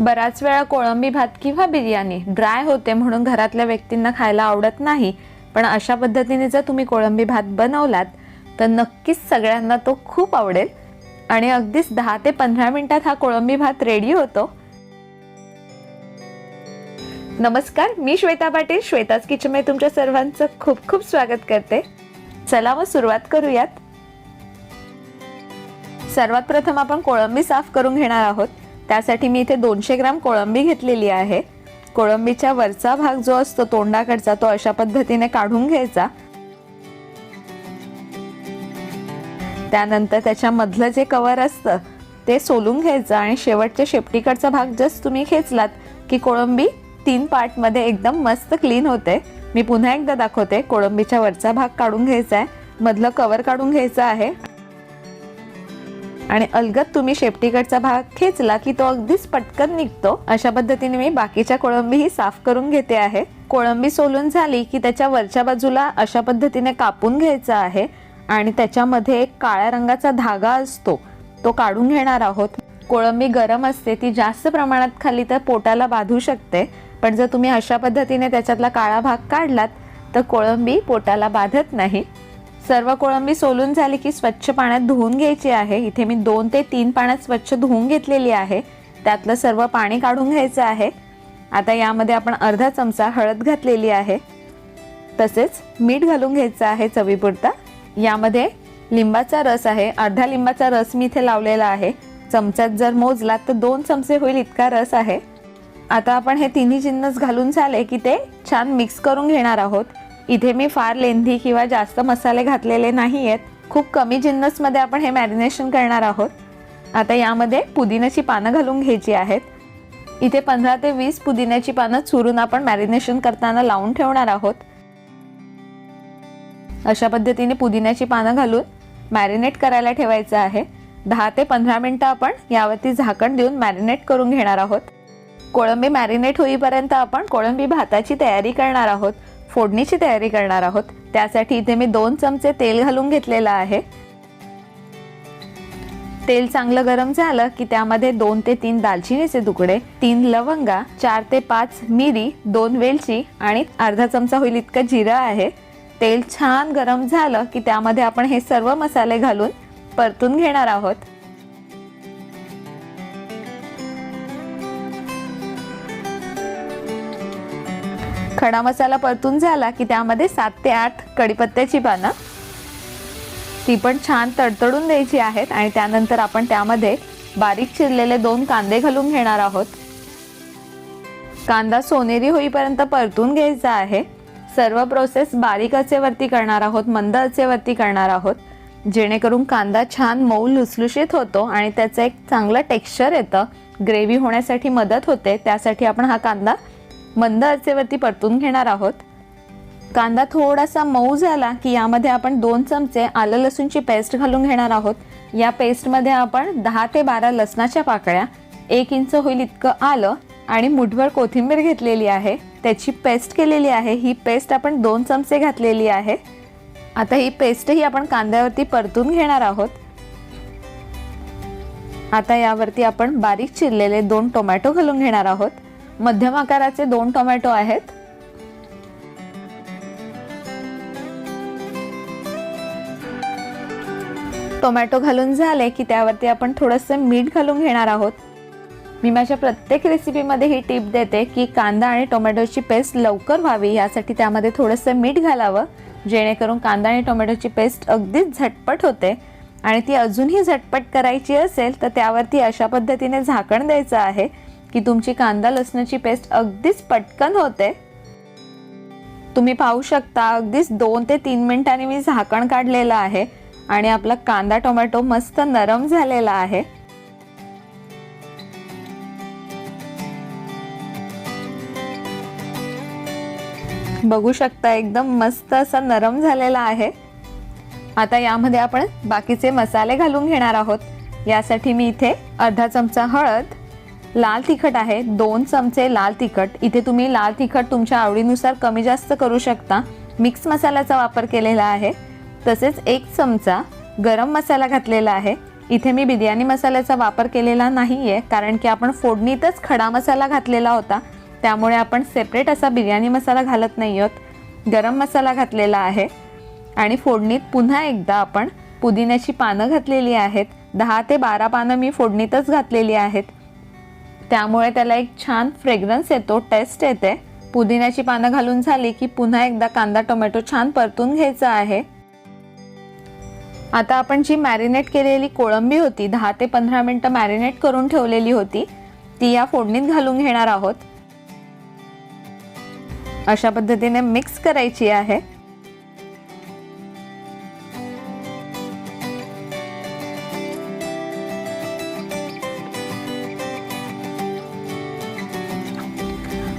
बराच वेळा कोळंबी भात किंवा बिर्याणी ड्राय होते म्हणून घरातल्या व्यक्तींना खायला आवडत नाही. पण अशा पद्धतीने जर तुम्ही कोळंबी भात बनवलात तर नक्कीच सगळ्यांना तो खूप आवडेल. आणि अगदीच दहा ते पंधरा मिनिटात हा कोळंबी भात रेडी होतो. नमस्कार मी श्वेता पाटील. श्वेताच किचनमध्ये तुमच्या सर्वांचं खूप खूप स्वागत करते. चला मग सुरुवात करूयात. सर्वात प्रथम आपण कोळंबी साफ करून घेणार आहोत. त्यासाठी मी इथे दोनशे ग्राम कोळंबी घेतलेली आहे. कोळंबीच्या वरचा भाग जो असतो तोंडाकडचा तो अशा पद्धतीने काढून घ्यायचा. त्यानंतर त्याच्या मधलं जे कवर असतं ते सोलून घ्यायचं आणि शेवटच्या शेपटीकडचा भाग जस्ट तुम्ही खेचलात की कोळंबी तीन पार्टमध्ये एकदम मस्त क्लीन होते. मी पुन्हा एकदा दाखवते कोळंबीच्या वरचा भाग काढून घ्यायचा आहे. मधलं कवर काढून घ्यायचं आहे. आणि अलगद तुम्ही शेपटीकडचा भाग खेचला की तो अगदीच पटकन निघतो. अशा पद्धतीने मी बाकीच्या कोळंबीही साफ करून घेते आहे. कोळंबी सोलून झाली की त्याच्या वरच्या बाजूला अशा पद्धतीने कापून घ्यायचा आहे आणि त्याच्यामध्ये एक काळ्या रंगाचा धागा असतो तो काढून घेणार आहोत. कोळंबी गरम असते ती जास्त प्रमाणात खाली तर पोटाला बांधू शकते. पण जर तुम्ही अशा पद्धतीने त्याच्यातला काळा भाग काढलात तर कोळंबी पोटाला बाधत नाही. सर्व कोळंबी सोलून झाली की स्वच्छ पाण्यात धुवून घ्यायची आहे. इथे मी दोन ते तीन पाण्यात स्वच्छ धुवून घेतलेली आहे. त्यातलं सर्व पाणी काढून घ्यायचं आहे. आता यामध्ये आपण अर्धा चमचा हळद घातलेली आहे. तसेच मीठ घालून घ्यायचं आहे चवीपुरता. यामध्ये लिंबाचा रस आहे. अर्धा लिंबाचा रस मी इथे लावलेला आहे. चमच्यात जर मोजला तर दोन चमचे होईल इतका रस आहे. आता आपण हे तिन्ही जिन्नस घालून झाले की ते छान मिक्स करून घेणार आहोत. इथे मी फार लेंधी किंवा जास्त मसाले घातलेले नाही आहेत खूप कमी जिन्नसमध्ये आपण हे मॅरिनेशन करणार आहोत. आता यामध्ये पुदिन्याची पानं घालून घ्यायची आहेत. इथे पंधरा ते वीस पुदिन्याची पानं चुरून आपण मॅरिनेशन करताना लावून ठेवणार आहोत. अशा पद्धतीने पुदिन्याची पानं घालून मॅरिनेट करायला ठेवायचं आहे. दहा ते पंधरा मिनटं आपण यावरती झाकण देऊन मॅरिनेट करून घेणार आहोत. कोळंबी मॅरिनेट होईपर्यंत आपण कोळंबी भाताची तयारी करणार आहोत. फोडणीची तयारी करणार आहोत. त्यासाठी इथे मी दोन चमचे तेल घालून घेतलेलं आहे. तेल चांगलं गरम झालं की त्यामध्ये दोन ते तीन दालचिनीचे तुकडे तीन लवंगा चार ते पाच मिरी दोन वेलची आणि अर्धा चमचा होईल इतकं जिरं आहे. तेल छान गरम झालं की त्यामध्ये आपण हे सर्व मसाले घालून परतून घेणार आहोत. खडा मसाला परतून झाला की त्यामध्ये सात ते आठ कढीपत्त्याची पानं. ती पण छान तडतडून द्यायची आहेत आणि त्यानंतर आपण त्यामध्ये बारीक चिरलेले दोन कांदे घालून घेणार आहोत. कांदा सोनेरी होईपर्यंत परतून घ्यायचा आहे. सर्व प्रोसेस बारीक अचेवरती करणार आहोत मंद आचेवरती करणार आहोत. जेणेकरून कांदा छान मऊ लुसलुशीत होतो आणि त्याचं एक चांगलं टेक्स्चर येतं. ग्रेव्ही होण्यासाठी मदत होते त्यासाठी आपण हा कांदा मंद आचेवरती परतून घेणार आहोत. कांदा थोडासा मऊ झाला की यामध्ये आपण दोन चमचे आलं लसूणची पेस्ट घालून घेणार आहोत. या पेस्टमध्ये आपण दहा ते बारा लसणाच्या पाकळ्या एक इंच होईल इतकं आलं आणि मुठभर कोथिंबीर घेतलेली आहे. त्याची पेस्ट केलेली आहे. ही पेस्ट आपण दोन चमचे घातलेली आहे. आता ही पेस्टही आपण कांद्यावरती परतून घेणार आहोत. आता यावरती आपण बारीक चिरलेले दोन टोमॅटो घालून घेणार आहोत. मध्यम आकाराचे दोन टोमॅटो आहेत. टोमॅटो घालून झाले की त्यावरती आपण थोडंसं मीठ घालून घेणार आहोत. मी माझ्या प्रत्येक रेसिपीमध्ये ही टीप देते की कांदा आणि टोमॅटोची पेस्ट लवकर व्हावी यासाठी त्यामध्ये थोडंसं मीठ घालावं जेणेकरून कांदा आणि टोमॅटोची पेस्ट अगदीच झटपट होते आणि ती अजूनही झटपट करायची असेल तर त्यावरती अशा पद्धतीने झाकण द्यायचं आहे. की तुमची कांदा लसणाची पेस्ट अगदीच पटकन होते. तुम्ही पाहू शकता अगदीच दोन ते तीन मिनिटांनी मी झाकण काढलेलं आहे आणि आपला कांदा टोमॅटो मस्त नरम झालेला आहे. बघू शकता एकदम मस्त असा नरम झालेला आहे. आता यामध्ये आपण बाकीचे मसाले घालून घेणार आहोत. यासाठी मी इथे अर्धा चमचा हळद लाल तिखट आहे दोन चमचे लाल तिखट. इथे तुम्ही लाल तिखट तुमच्या आवडीनुसार कमी जास्त करू शकता. मिक्स मसाल्याचा वापर केलेला आहे. तसेच एक चमचा गरम मसाला घातलेला आहे. इथे मी बिर्याणी मसाल्याचा वापर केलेला नाही आहे कारण की आपण फोडणीतच खडा मसाला घातलेला होता. त्यामुळे आपण सेपरेट असा बिर्याणी मसाला घालत नाही आहोत. गरम मसाला घातलेला आहे. आणि फोडणीत पुन्हा एकदा आपण पुदिन्याची पानं घातलेली आहेत. दहा ते बारा पानं मी फोडणीतच घातलेली आहेत. त्यामुळे त्याला एक छान फ्रेग्रन्स येतो टेस्ट येते. पुदिन्याची पानं घालून झाली की पुन्हा एकदा कांदा टोमॅटो छान परतून घ्यायचा आहे. आता आपण जी मॅरिनेट केलेली कोळंबी होती दहा ते पंधरा मिनटं मॅरिनेट करून ठेवलेली होती ती या फोडणीत घालून घेणार आहोत. अशा पद्धतीने मिक्स करायची आहे.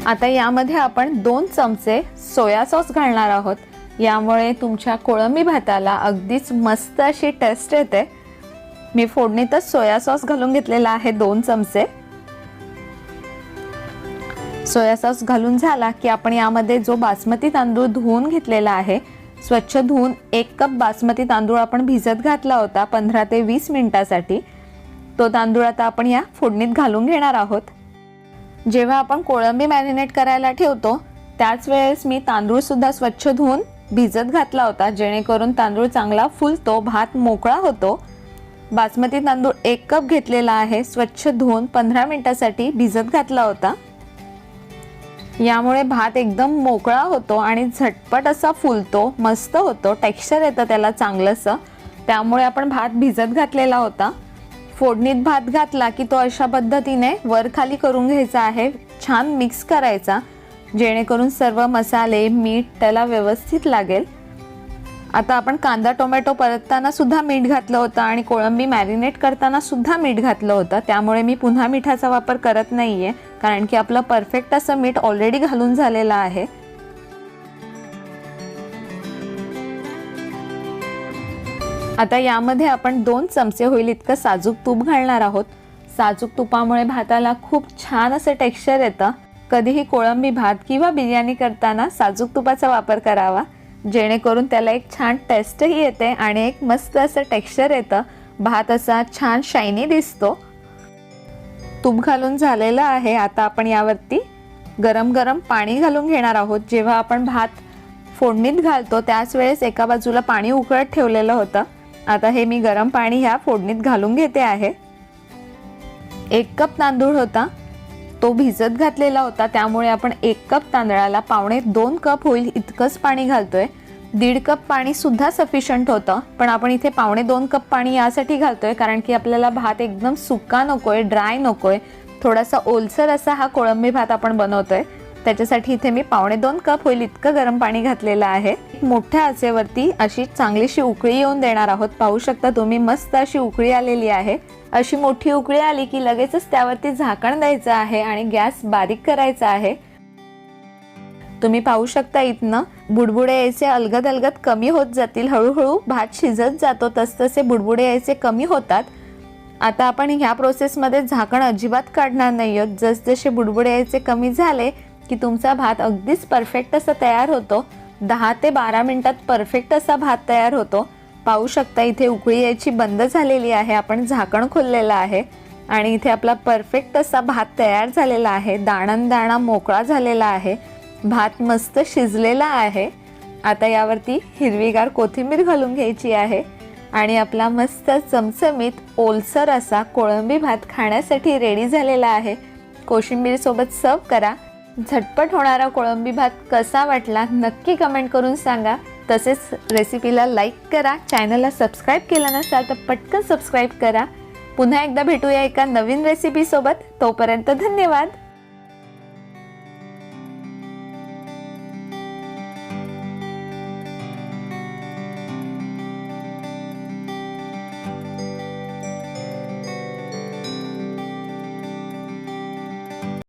आता यामध्ये आपण दोन चमचे सोया सॉस घालणार आहोत. यामुळे तुमच्या कोळंबी भाताला अगदीच मस्त अशी टेस्ट येते. मी फोडणीतच सोया सॉस घालून घेतलेला आहे दोन चमचे. सोया सॉस घालून झाला की आपण यामध्ये जो बासमती तांदूळ धुवून घेतलेला आहे स्वच्छ धुवून एक कप बासमती तांदूळ आपण भिजत घातला होता पंधरा ते वीस मिनिटासाठी. तो तांदूळ आता आपण या फोडणीत घालून घेणार आहोत. जेव्हा आपण कोळंबी मॅरिनेट करायला ठेवतो त्याच वेळेस मी तांदूळसुद्धा स्वच्छ धुवून भिजत घातला होता जेणेकरून तांदूळ चांगला फुलतो भात मोकळा होतो. बासमती तांदूळ एक कप घेतलेला आहे स्वच्छ धुवून पंधरा मिनटासाठी भिजत घातला होता. यामुळे भात एकदम मोकळा होतो आणि झटपट असा फुलतो मस्त होतो टेक्स्चर येतं त्याला चांगलंसं. त्यामुळे आपण भात भिजत घातलेला होता. फोडणीत भात घातला की तो अशा पद्धतीने वर खाली करून घ्यायचा आहे. छान मिक्स करायचा जेणेकरून सर्व मसाले मीठ त्याला व्यवस्थित लागेल. आता आपण कांदा टोमॅटो परतताना सुद्धा मीठ घातलं होतं आणि कोळंबी मॅरिनेट करताना सुद्धा मीठ घातलं होतं. त्यामुळे मी पुन्हा मिठाचा वापर करत नाही आहे कारण की आपलं परफेक्ट असं मीठ ऑलरेडी घालून झालेलं आहे. आता यामध्ये आपण दोन चमचे होईल इतकं साजूक तूप घालणार आहोत. साजूक तुपामुळे भाताला खूप छान असं टेक्स्चर येतं. कधीही कोळंबी भात किंवा बिर्याणी करताना साजूक तुपाचा वापर करावा. जेणेकरून त्याला एक छान टेस्टही येते आणि एक मस्त असं टेक्स्चर येतं. भात असा छान शायनी दिसतो. तूप घालून झालेलं आहे. आता आपण यावरती गरम गरम पाणी घालून घेणार आहोत. जेव्हा आपण भात फोडणीत घालतो त्याच वेळेस एका बाजूला पाणी उकळत ठेवलेलं होतं. आता हे मी गरम पाणी ह्या फोडणीत घालून घेते आहे. एक कप तांदूळ होता. तो भिजत घातलेला होता. त्यामुळे आपण एक कप तांदळाला पावणे दोन कप होईल इतकंच पाणी घालतोय. दीड कप पाणी सुद्धा सफिशियंट होतं. पण आपण इथे पावणे दोन कप पाणी यासाठी घालतोय कारण की आपल्याला भात एकदम सुका नकोय ड्राय नकोय. थोडासा ओलसर असा हा कोळंबी भात आपण बनवतोय. त्याच्यासाठी इथे मी पावणे दोन कप होईल इतकं गरम पाणी घातलेलं आहे. मोठ्या आचेवरती अशी चांगलीशी उकळी येऊन देणार आहोत. पाहू शकता तुम्ही मस्त अशी उकळी आलेली आहे. अशी मोठी उकळी आली की लगेचच त्यावरती झाकण द्यायचं आहे आणि गॅस बारीक करायचा आहे. तुम्ही पाहू शकता इथनं बुडबुडे यायचे अलगद अलगद कमी होत जातील. हळूहळू भात शिजत जातो तसतसे बुडबुडे यायचे कमी होतात. आता आपण ह्या प्रोसेसमध्ये झाकण अजिबात काढणार नाही आहोत जसजसे बुडबुडे यायचे कमी झाले की तुमचा भात अगदीच परफेक्ट असा तयार होतो. दहा ते बारा मिनटात परफेक्ट असा भात तयार होतो. पाहू शकता इथे उकळी यायची बंद झालेली आहे. आपण झाकण खोललेलं आहे. आणि इथे आपला परफेक्ट असा भात तयार झालेला आहे. दाणन दाणा मोकळा झालेला आहे. भात मस्त शिजलेला आहे. आता यावरती हिरवीगार कोथिंबीर घालून घ्यायची आहे. आणि आपला मस्त चमचमीत ओलसर असा कोळंबी भात खाण्यासाठी रेडी झालेला आहे. कोशिंबीरसोबत सर्व करा. झटपट होणारा कोळंबी भात कसा वाटला नक्की कमेंट करून सांगा. तसेच रेसिपीला लाईक करा चॅनलला सबस्क्राईब केलं नसाल तर पटकन सबस्क्राईब करा. पुन्हा एकदा भेटूया एका नवीन रेसिपीसोबत तोपर्यंत धन्यवाद.